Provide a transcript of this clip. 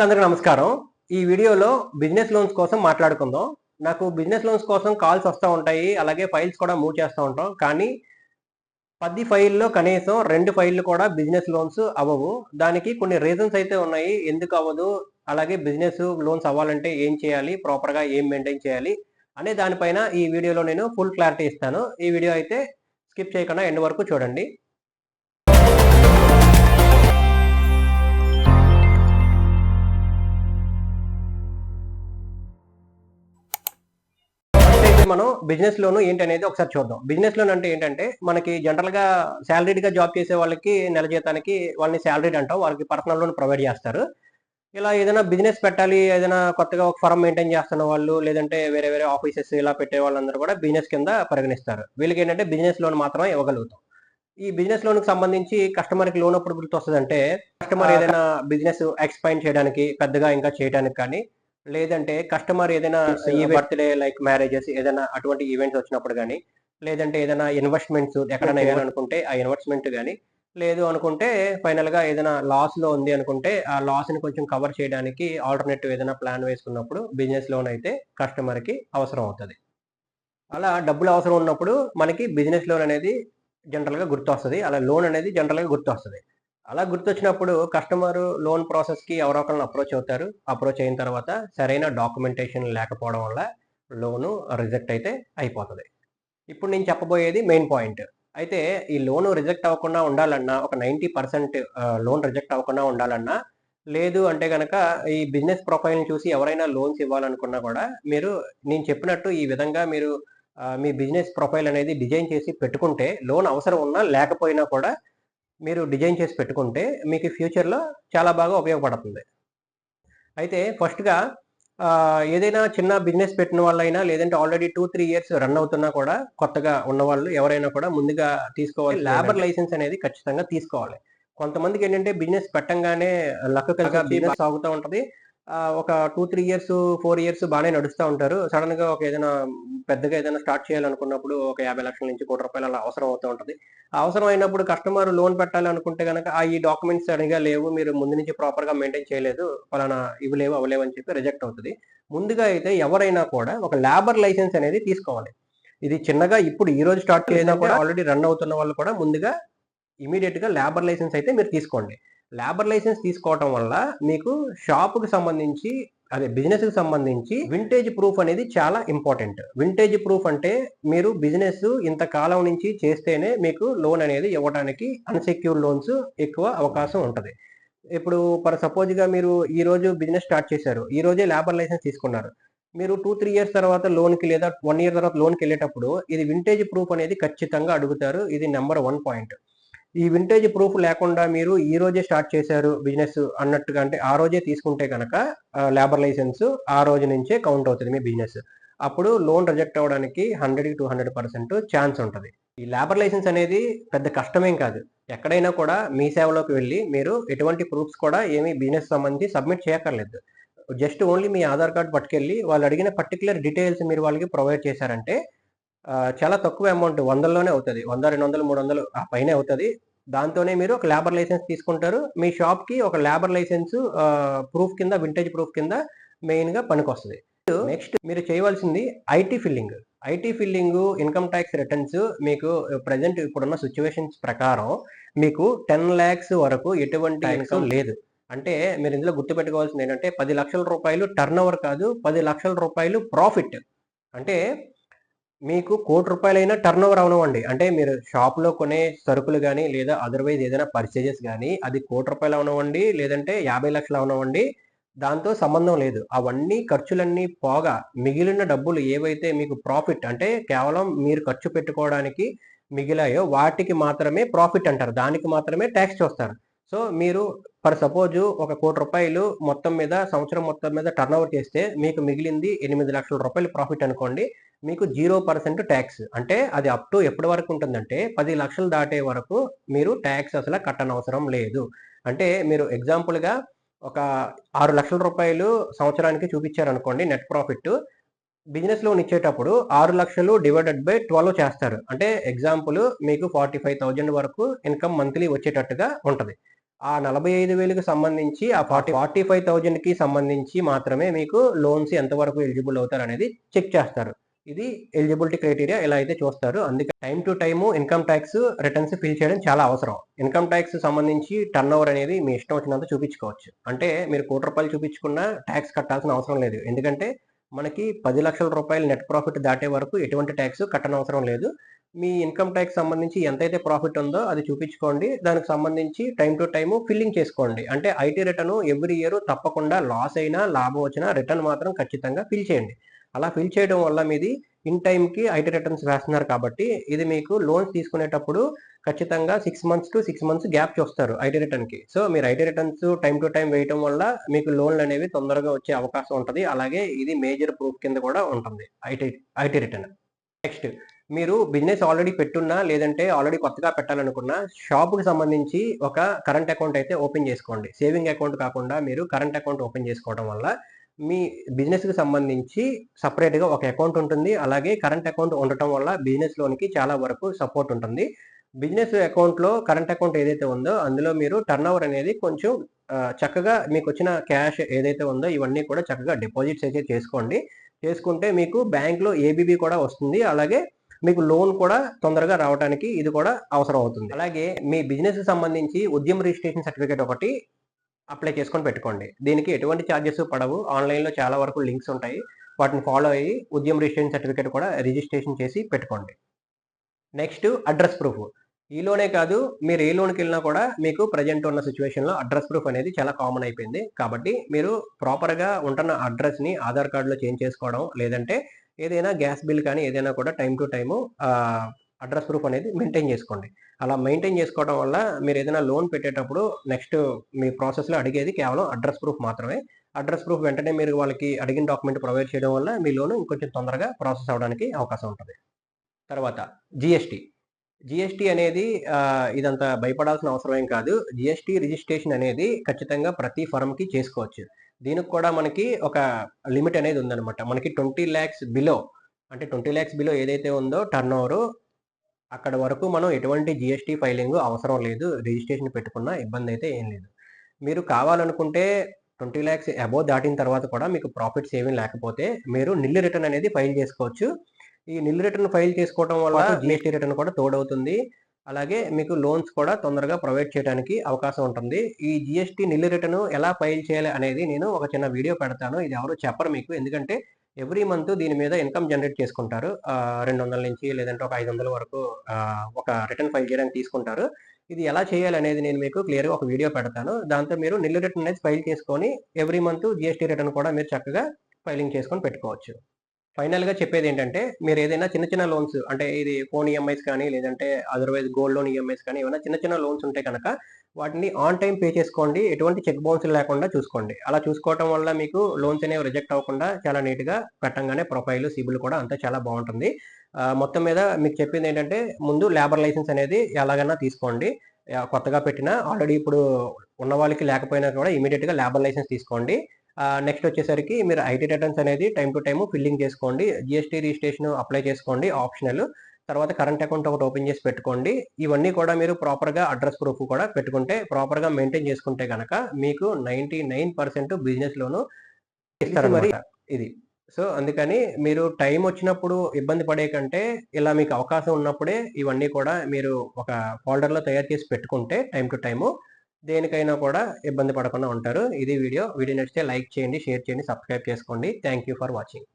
అందరికి నమస్కారం. ఈ వీడియోలో బిజినెస్ లోన్స్ కోసం మాట్లాడుకుందాం. నాకు బిజినెస్ లోన్స్ కోసం కాల్స్ వస్తూ ఉంటాయి. అలాగే ఫైల్స్ కూడా మూవ్ చేస్తూ ఉంటాం. కానీ పది ఫైల్లో కనీసం రెండు ఫైళ్ళు కూడా బిజినెస్ లోన్స్ అవ్వవు. దానికి కొన్ని రీజన్స్ అయితే ఉన్నాయి. ఎందుకు అవ్వదు? అలాగే బిజినెస్ లోన్స్ అవ్వాలంటే ఏం చేయాలి? ప్రాపర్గా ఏం మెయింటైన్ చేయాలి? అనే దానిపైన ఈ వీడియోలో నేను ఫుల్ క్లారిటీ ఇస్తాను. ఈ వీడియో అయితే స్కిప్ చేయకుండా ఎండ్ వరకు చూడండి. అయితే మనం బిజినెస్ లోన్ ఏంటి అనేది ఒకసారి చూద్దాం. బిజినెస్ లోన్ అంటే ఏంటంటే మనకి జనరల్గా salaried గా జాబ్ చేసే వాళ్ళకి నెల జీతానికి వాళ్ళని శాలరీడ్ అంటాం. వాళ్ళకి పర్సనల్ లోన్ ప్రొవైడ్ చేస్తారు. ఇలా ఏదైనా బిజినెస్ పెట్టాలి ఏదైనా కొత్తగా ఒక ఫరం మెయింటైన్ చేస్తున్న వాళ్ళు లేదంటే వేరే వేరే ఆఫీసెస్ ఇలా పెట్టే వాళ్ళందరూ కూడా బిజినెస్ కింద పరిగణిస్తారు. వీళ్ళకి ఏంటంటే బిజినెస్ లోన్ మాత్రమే ఇవ్వగలుగుతాం. ఈ బిజినెస్ లోన్కి సంబంధించి కస్టమర్కి లోన్ అప్పుడు గుర్తొస్తుందంటే కస్టమర్ ఏదైనా బిజినెస్ ఎక్స్పాండ్ చేయడానికి పెద్దగా ఇంకా చేయడానికి కానీ లేదంటే కస్టమర్ ఏదైనా ఈ బర్త్డే లైక్ మ్యారేజెస్ ఏదైనా అటువంటి ఈవెంట్స్ వచ్చినప్పుడు కానీ లేదంటే ఏదైనా ఇన్వెస్ట్మెంట్స్ ఎక్కడైనా వేయాలనుకుంటే ఆ ఇన్వెస్ట్మెంట్ కానీ లేదు అనుకుంటే ఫైనల్గా ఏదైనా లాస్లో ఉంది అనుకుంటే ఆ లాస్ని కొంచెం కవర్ చేయడానికి ఆల్టర్నేటివ్ ఏదైనా ప్లాన్ వేసుకున్నప్పుడు బిజినెస్ లోన్ అయితే కస్టమర్కి అవసరం అవుతుంది. అలా డబ్బులు అవసరం ఉన్నప్పుడు మనకి బిజినెస్ లోన్ అనేది జనరల్గా గుర్తొస్తుంది. అలా లోన్ అనేది జనరల్గా గుర్తొస్తుంది. అలా గుర్తొచ్చినప్పుడు కస్టమర్ లోన్ ప్రాసెస్కి ఎవరో ఒకరిని అప్రోచ్ అవుతారు. అప్రోచ్ అయిన తర్వాత సరైన డాక్యుమెంటేషన్ లేకపోవడం వల్ల లోను రిజెక్ట్ అయితే అయిపోతుంది. ఇప్పుడు నేను చెప్పబోయేది మెయిన్ పాయింట్. అయితే ఈ లోన్ రిజెక్ట్ అవ్వకుండా ఉండాలన్నా ఒక నైంటీ పర్సెంట్ లోన్ రిజెక్ట్ అవ్వకుండా ఉండాలన్నా లేదు అంటే కనుక ఈ బిజినెస్ ప్రొఫైల్ని చూసి ఎవరైనా లోన్స్ ఇవ్వాలనుకున్నా కూడా మీరు నేను చెప్పినట్టు ఈ విధంగా మీరు మీ బిజినెస్ ప్రొఫైల్ అనేది డిజైన్ చేసి పెట్టుకుంటే లోన్ అవసరం ఉన్నా లేకపోయినా కూడా మీరు డిజైన్ చేసి పెట్టుకుంటే మీకు ఫ్యూచర్లో చాలా బాగా ఉపయోగపడుతుంది. అయితే ఫస్ట్గా ఏదైనా చిన్న బిజినెస్ పెట్టిన వాళ్ళైనా లేదంటే already two three years run అవుతున్నా కూడా కొత్తగా ఉన్న వాళ్ళు ఎవరైనా కూడా ముందుగా తీసుకోవాలి. లేబర్ లైసెన్స్ అనేది ఖచ్చితంగా తీసుకోవాలి. కొంతమందికి ఏంటంటే బిజినెస్ పెట్టంగానే లక్ కలిసి బిజినెస్ సాగుతూ ఉంటది. ఒక two three years four years బాగానే నడుస్తూ ఉంటారు. సడన్గా ఒక ఏదైనా పెద్దగా ఏదైనా స్టార్ట్ చేయాలనుకున్నప్పుడు ఒక యాభై లక్షల నుంచి కోటి రూపాయలు అలా అవసరం అవుతూ ఉంటుంది. అవసరం అయినప్పుడు కస్టమర్ లోన్ పెట్టాలి అనుకుంటే కనుక ఆ ఈ డాక్యుమెంట్స్ సరిగా లేవు మీరు ముందు నుంచి ప్రాపర్గా మెయింటైన్ చేయలేదు ఫలానా ఇవి లేవు అవలేవు అని చెప్పి రిజెక్ట్ అవుతుంది. ముందుగా అయితే ఎవరైనా కూడా ఒక లేబర్ లైసెన్స్ అనేది తీసుకోవాలి. ఇది చిన్నగా ఇప్పుడు ఈ రోజు స్టార్ట్ చేసినా కూడా ఆల్రెడీ రన్ అవుతున్న వాళ్ళు కూడా ముందుగా ఇమీడియట్గా లేబర్ లైసెన్స్ అయితే మీరు తీసుకోండి. లేబర్ లైసెన్స్ తీసుకోవటం వల్ల మీకు షాపుకి సంబంధించి అదే బిజినెస్కి సంబంధించి వింటేజ్ ప్రూఫ్ అనేది చాలా ఇంపార్టెంట్ వింటేజ్ ప్రూఫ్ అంటే మీరు బిజినెస్ ఇంతకాలం నుంచి చేస్తేనే మీకు లోన్ అనేది ఇవ్వడానికి అన్సెక్యూర్ లోన్స్ ఎక్కువ అవకాశం ఉంటుంది. ఇప్పుడు ఫర్ సపోజ్గా మీరు ఈ రోజు బిజినెస్ స్టార్ట్ చేశారు ఈ రోజే లేబర్ లైసెన్స్ తీసుకున్నారు. మీరు టూ త్రీ ఇయర్స్ తర్వాత లోన్కి లేదా వన్ ఇయర్ తర్వాత లోన్కి వెళ్ళేటప్పుడు ఇది వింటేజ్ ప్రూఫ్ అనేది ఖచ్చితంగా అడుగుతారు. ఇది నెంబర్ వన్ పాయింట్ ఈ వింటేజ్ ప్రూఫ్ లేకుండా మీరు ఈ రోజే స్టార్ట్ చేశారు బిజినెస్ అన్నట్టుగా అంటే ఆ రోజే తీసుకుంటే కనుక లేబర్ లైసెన్స్ ఆ రోజు నుంచే కౌంట్ అవుతుంది మీ బిజినెస్ అప్పుడు లోన్ రిజెక్ట్ అవ్వడానికి hundred to hundred percent chance ఉంటుంది. ఈ లేబర్ లైసెన్స్ అనేది పెద్ద కష్టమేం కాదు. ఎక్కడైనా కూడా మీ సేవలోకి వెళ్ళి మీరు ఎటువంటి ప్రూఫ్స్ కూడా ఏమీ బిజినెస్ సంబంధించి సబ్మిట్ చేయక్కర్లేదు. జస్ట్ ఓన్లీ మీ ఆధార్ కార్డు పట్టుకెళ్ళి వాళ్ళు అడిగిన పర్టికులర్ డీటెయిల్స్ మీరు వాళ్ళకి ప్రొవైడ్ చేశారంటే చాలా తక్కువ అమౌంట్ వందల్లోనే అవుతుంది. వంద రెండు వందలు మూడు వందలు ఆ పైన అవుతుంది. దాంతోనే మీరు ఒక లేబర్ లైసెన్స్ తీసుకుంటారు. మీ షాప్కి ఒక లేబర్ లైసెన్స్ ప్రూఫ్ కింద వింటేజ్ ప్రూఫ్ కింద మెయిన్గా పనికొస్తుంది. నెక్స్ట్ మీరు చేయవలసింది IT filling IT filling income tax returns మీకు ప్రజెంట్ ఇప్పుడున్న సిచ్యువేషన్స్ ప్రకారం మీకు టెన్ ల్యాక్స్ వరకు ఎటువంటి ఇన్కమ్ లేదు. అంటే మీరు ఇందులో గుర్తుపెట్టుకోవాల్సింది ఏంటంటే పది లక్షల రూపాయలు టర్న్ ఓవర్ కాదు పది లక్షల రూపాయలు ప్రాఫిట్ అంటే మీకు కోటి రూపాయలైనా టర్న్ ఓవర్ అవనివ్వండి. అంటే మీరు షాప్లో కొనే సరుకులు కానీ లేదా అదర్వైజ్ ఏదైనా పర్చేజెస్ కానీ అది కోటి రూపాయలు అవనివ్వండి లేదంటే యాభై లక్షలు అవనివ్వండి. దాంతో సంబంధం లేదు. అవన్నీ ఖర్చులన్నీ పోగా మిగిలిన డబ్బులు ఏవైతే మీకు ప్రాఫిట్ అంటే కేవలం మీరు ఖర్చు పెట్టుకోవడానికి మిగిలాయో వాటికి మాత్రమే ప్రాఫిట్ అంటారు. దానికి మాత్రమే ట్యాక్స్ చూస్తారు. సో మీరు ఫర్ సపోజ్ ఒక కోటి రూపాయలు మొత్తం మీద సంవత్సరం మొత్తం మీద టర్న్ ఓవర్ చేస్తే మీకు మిగిలింది ఎనిమిది లక్షల రూపాయలు ప్రాఫిట్ అనుకోండి. మీకు జీరో పర్సెంట్ ట్యాక్స్. అంటే అది అప్ టు ఎప్పటి వరకు ఉంటుందంటే పది లక్షలు దాటే వరకు మీరు ట్యాక్స్ అసలు కట్టనవసరం లేదు. అంటే మీరు ఎగ్జాంపుల్గా ఒక ఆరు లక్షల రూపాయలు సంవత్సరానికి చూపించారనుకోండి నెట్ ప్రాఫిట్ బిజినెస్ లోన్ ఇచ్చేటప్పుడు ఆరు లక్షలు డివైడెడ్ బై ట్వెల్వ్ చేస్తారు. అంటే ఎగ్జాంపుల్ మీకు ఫార్టీ ఫైవ్ థౌజండ్ వరకు ఇన్కమ్ మంత్లీ వచ్చేటట్టుగా ఉంటుంది. ఆ నలభై ఐదు వేలకు సంబంధించి ఆ ఫార్టీ ఫార్టీ ఫైవ్ థౌజండ్కి సంబంధించి మాత్రమే మీకు లోన్స్ ఎంతవరకు ఎలిజిబుల్ అవుతారు అనేది చెక్ చేస్తారు. ఇది ఎలిజిబిలిటీ క్రైటీరియా ఇలా అయితే చూస్తారు. అందుకే time to time income tax returns fill చేయడం చాలా అవసరం. ఇన్కమ్ ట్యాక్స్ సంబంధించి టర్న్ ఓవర్ అనేది మీ ఇష్టం వచ్చినంత చూపించుకోవచ్చు. అంటే మీరు కోటి రూపాయలు చూపించుకున్నా ట్యాక్స్ కట్టాల్సిన అవసరం లేదు. ఎందుకంటే మనకి పది లక్షల రూపాయలు నెట్ ప్రాఫిట్ దాటే వరకు ఎటువంటి ట్యాక్స్ కట్టనవసరం లేదు. మీ ఇన్కమ్ ట్యాక్స్ సంబంధించి ఎంతైతే ప్రాఫిట్ ఉందో అది చూపించుకోండి. దానికి సంబంధించి టైం టు టైము ఫిల్లింగ్ చేసుకోండి. అంటే ఐటీ రిటర్న్ ఎవ్రీ ఇయర్ తప్పకుండా లాస్ అయినా లాభం వచ్చినా రిటర్న్ మాత్రం ఖచ్చితంగా ఫిల్ చేయండి. అలా ఫిల్ చేయడం వల్ల మీది ఇన్ టైంకి ఐటీ రిటర్న్స్ వేస్తున్నారు కాబట్టి ఇది మీకు లోన్స్ తీసుకునేటప్పుడు ఖచ్చితంగా six months to six months gap చూస్తారు ఐటీ రిటర్న్కి సో మీరు IT returns time to time వేయటం వల్ల మీకు లోన్లు అనేవి తొందరగా వచ్చే అవకాశం ఉంటుంది. అలాగే ఇది మేజర్ ప్రూఫ్ కింద కూడా ఉంటుంది ఐటీ ఐటీ రిటర్న్ నెక్స్ట్ మీరు బిజినెస్ ఆల్రెడీ పెట్టున్నా లేదంటే ఆల్రెడీ కొత్తగా పెట్టాలనుకున్నా షాప్కి సంబంధించి ఒక కరెంట్ అకౌంట్ అయితే ఓపెన్ చేసుకోండి. సేవింగ్ అకౌంట్ కాకుండా మీరు కరెంట్ అకౌంట్ ఓపెన్ చేసుకోవడం వల్ల మీ బిజినెస్కి సంబంధించి సపరేట్గా ఒక అకౌంట్ ఉంటుంది. అలాగే కరెంట్ అకౌంట్ ఉండటం వల్ల బిజినెస్ లోన్కి చాలా వరకు సపోర్ట్ ఉంటుంది. బిజినెస్ అకౌంట్లో కరెంట్ అకౌంట్ ఏదైతే ఉందో అందులో మీరు టర్న్ ఓవర్ అనేది కొంచెం చక్కగా మీకు వచ్చిన క్యాష్ ఏదైతే ఉందో ఇవన్నీ కూడా చక్కగా డిపాజిట్స్ అయితే చేసుకోండి. చేసుకుంటే మీకు బ్యాంక్లో ఏబీబీ కూడా వస్తుంది. అలాగే మీకు లోన్ కూడా తొందరగా రావడానికి ఇది కూడా అవసరం అవుతుంది. అలాగే మీ బిజినెస్ సంబంధించి ఉద్యమ రిజిస్ట్రేషన్ సర్టిఫికేట్ ఒకటి అప్లై చేసుకొని పెట్టుకోండి. దీనికి ఎటువంటి ఛార్జెస్ పడవు. ఆన్లైన్లో చాలా వరకు లింక్స్ ఉంటాయి. వాటిని ఫాలో అయ్యి ఉద్యమ రిజిస్ట్రేషన్ సర్టిఫికేట్ కూడా రిజిస్ట్రేషన్ చేసి పెట్టుకోండి. నెక్స్ట్ అడ్రస్ ప్రూఫ్ ఈ లోనే కాదు మీరు ఏ లోన్కి వెళ్ళినా కూడా మీకు ప్రజెంట్ ఉన్న సిచ్యువేషన్లో అడ్రస్ ప్రూఫ్ అనేది చాలా కామన్ అయిపోయింది. కాబట్టి మీరు ప్రాపర్గా ఉంటున్న అడ్రస్ని ఆధార్ కార్డులో చేంజ్ చేసుకోవడం లేదంటే ఏదైనా గ్యాస్ బిల్ కానీ ఏదైనా కూడా time to time address proof అనేది మెయింటైన్ చేసుకోండి. అలా మెయింటైన్ చేసుకోవడం వల్ల మీరు ఏదైనా లోన్ పెట్టేటప్పుడు నెక్స్ట్ మీ ప్రాసెస్లో అడిగేది కేవలం అడ్రస్ ప్రూఫ్ మాత్రమే. అడ్రస్ ప్రూఫ్ వెంటనే మీరు వాళ్ళకి అడిగిన డాక్యుమెంట్ ప్రొవైడ్ చేయడం వల్ల మీ లోన్ ఇంకొంచెం తొందరగా ప్రాసెస్ అవడానికి అవకాశం ఉంటుంది. తర్వాత జిఎస్టీ. జిఎస్టీ అనేది ఇదంతా భయపడాల్సిన అవసరం ఏం కాదు. జిఎస్టీ రిజిస్ట్రేషన్ అనేది ఖచ్చితంగా ప్రతి ఫర్మ్కి చేసుకోవచ్చు. దీనికి కూడా మనకి ఒక లిమిట్ అనేది ఉందన్నమాట. మనకి ట్వంటీ ల్యాక్స్ బిలో అంటే ట్వంటీ ల్యాక్స్ బిలో ఏదైతే ఉందో టర్న్ ఓవర్ అక్కడ వరకు మనం ఎటువంటి జిఎస్టీ ఫైలింగ్ అవసరం లేదు. రిజిస్ట్రేషన్ పెట్టుకున్న ఇబ్బంది అయితే ఏం లేదు. మీరు కావాలనుకుంటే ట్వంటీ ల్యాక్స్ అబోవ్ దాటిన తర్వాత కూడా మీకు ప్రాఫిట్ సేవింగ్ లేకపోతే మీరు నిల్లు రిటర్న్ అనేది ఫైల్ చేసుకోవచ్చు. ఈ నిల్లు రిటర్న్ ఫైల్ చేసుకోవడం వల్ల జిఎస్టీ రిటర్న్ కూడా తోడవుతుంది. అలాగే మీకు లోన్స్ కూడా తొందరగా ప్రొవైడ్ చేయడానికి అవకాశం ఉంటుంది. ఈ జిఎస్టీ నిల్లు రిటర్న్ ఎలా ఫైల్ చేయాలి అనేది నేను ఒక చిన్న వీడియో పెడతాను. ఇది ఎవరు చెప్పరు మీకు. ఎందుకంటే ఎవ్రీ మంత్ దీని మీద ఇన్కమ్ జనరేట్ చేసుకుంటారు. రెండు వందల నుంచి లేదంటే ఒక ఐదు వందల వరకు ఒక రిటర్న్ ఫైల్ చేయడానికి తీసుకుంటారు. ఇది ఎలా చేయాలి అనేది నేను మీకు క్లియర్గా ఒక వీడియో పెడతాను. దాంతో మీరు నిల్లు రిటర్న్ అనేది ఫైల్ చేసుకొని ఎవ్రీ మంత్ జిఎస్టీ రిటర్న్ కూడా మీరు చక్కగా ఫైలింగ్ చేసుకొని పెట్టుకోవచ్చు. ఫైనల్గా చెప్పేది ఏంటంటే మీరు ఏదైనా చిన్న చిన్న లోన్స్ అంటే ఇది ఫోన్ ఈఎంఐస్ కానీ లేదంటే అదర్వైజ్ గోల్డ్ లోన్ ఈఎంఐస్ కానీ ఏమైనా చిన్న చిన్న లోన్స్ ఉంటే కనుక వాటిని ఆన్ టైం పే చేసుకోండి. ఎటువంటి చెక్ బౌన్స్ లేకుండా చూసుకోండి. అలా చూసుకోవటం వల్ల మీకు లోన్స్ అనేవి రిజెక్ట్ అవ్వకుండా చాలా నీట్గా పెట్టంగానే ప్రొఫైల్ సిబిల్ కూడా అంతా చాలా బాగుంటుంది. మొత్తం మీద మీకు చెప్పింది ఏంటంటే ముందు లేబర్ లైసెన్స్ అనేది ఎలాగైనా తీసుకోండి. కొత్తగా పెట్టినా ఆల్రెడీ ఇప్పుడు ఉన్న వాళ్ళకి లేకపోయినా కూడా ఇమీడియట్గా లేబర్ లైసెన్స్ తీసుకోండి. నెక్స్ట్ వచ్చేసరికి మీరు ఐటీ రిటర్న్స్ అనేది టైం టు టైం ఫిల్లింగ్ చేసుకోండి. జిఎస్టీ రిజిస్ట్రేషన్ అప్లై చేసుకోండి ఆప్షనల్ తర్వాత కరెంట్ అకౌంట్ ఒకటి ఓపెన్ చేసి పెట్టుకోండి. ఇవన్నీ కూడా మీరు ప్రాపర్గా అడ్రస్ ప్రూఫ్ కూడా పెట్టుకుంటే ప్రాపర్గా మెయింటైన్ చేసుకుంటే కనుక మీకు నైంటీ నైన్ పర్సెంట్ బిజినెస్లోను ఇస్తారు మరి ఇది. సో అందుకని మీరు టైం వచ్చినప్పుడు ఇబ్బంది పడే కంటే ఇలా మీకు అవకాశం ఉన్నప్పుడే ఇవన్నీ కూడా మీరు ఒక ఫోల్డర్లో తయారు చేసి పెట్టుకుంటే టైం టు టైము దేనికైనా కూడా ఇబ్బంది పడకుండా ఉంటారు. ఇది వీడియో. వీడియో నచ్చితే లైక్ చేయండి షేర్ చేయండి సబ్స్క్రైబ్ చేసుకోండి. Thank for watching